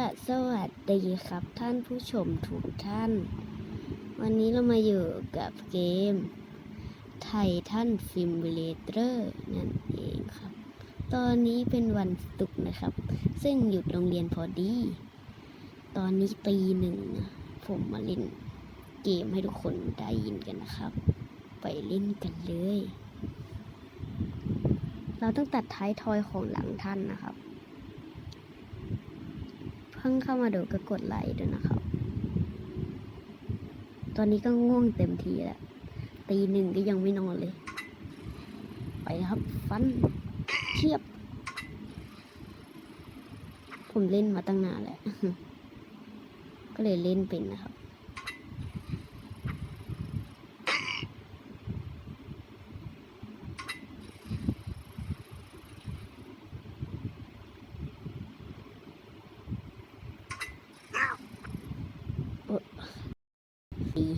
ละสวัสดีครับท่านผู้ชมทุกท่าน วันนี้เรามาอยู่กับเกมไททันฟิมเลเตอร์นั่นเองครับ ตอนนี้เป็นวันศุกร์นะครับ ซึ่งหยุดโรงเรียนพอดี ตอนนี้ตีหนึ่งผมมาเล่นเกมให้ทุกคนได้ยินกันนะครับ ไปเล่นกันเลย เราต้องตัดท้ายทอยของหลังท่านนะครับ พิ่งเข้ามาดูก็กดไลค์ด้วยนะครับ ตอนนี้ก็ง่วงเต็มทีแล้ว ตีหนึ่งก็ยังไม่นอนเลย ไปครับ ฟันเทียบ ผมเล่นมาตั้งนานแล้ว ก็เลยเล่นเป็นนะครับ ดี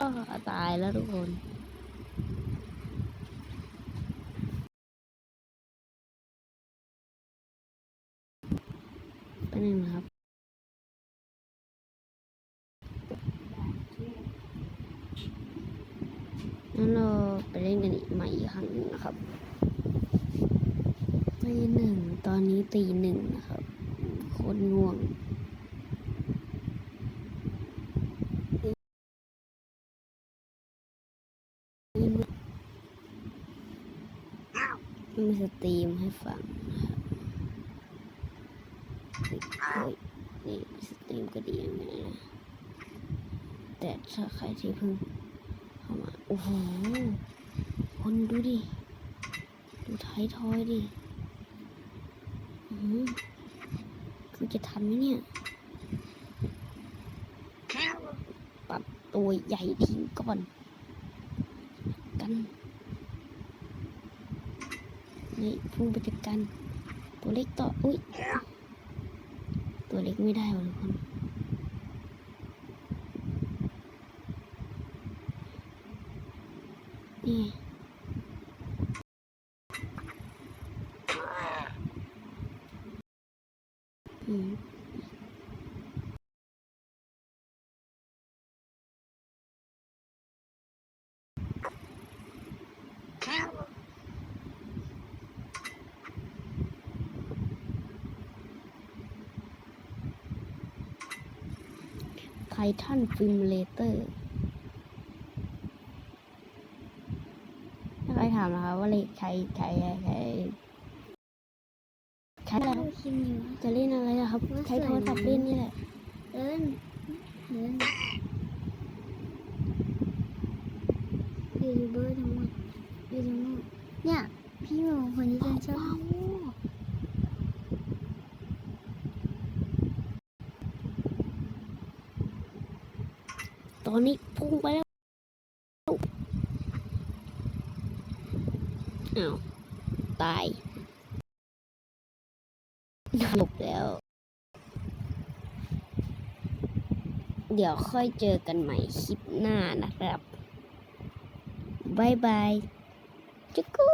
อ้อตายแล้วทุกคนไปหนึ่งนะครับงั้นเราไปเล่นกันอีกใหม่อีกครั้งนึงนะครับตีหนึ่งตอนนี้ตีหนึ่งนะครับ คตรง่วงมีสตรีมให้ฟังนี่สตรีมก็ดีอย่างนี้นะแต่ถ้าใครที่เพิ่งเข้ามา โอ้โห คนดูดิ ดูไทยทอยดิ อืม คือจะทันไหมเนี่ย ปรับตัวใหญ่ทิ้งก่อน กันนี่พุ่งไปจัดกันตัวเล็กต่อ อุ้ย ตัวเล็กไม่ได้ว่ะทุกคนนี่ ไงอืมไททันฟิล์มเลเตอร์ถ้าใครถามนะคะว่าเลขใครใครใคร ใครใครอะไรครับคิมอยู่จะเล่นอะไรอะครับ ใช้โทรศัพท์เล่นนี่แหละเดินเดินยูทูบเบอร์ทั้งหมดยูทูบเบอร์เนี่ยพี่หมูคนนี้จะชอบตอนนี้พุ่งไปแล้วอ้าวตาย หลบแล้ว เดี๋ยวค่อยเจอกันใหม่คลิปหน้านะครับ บายบายจุกู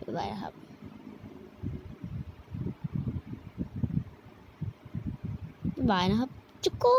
บ๊ายบายนะครับบายบายนะครับจุกู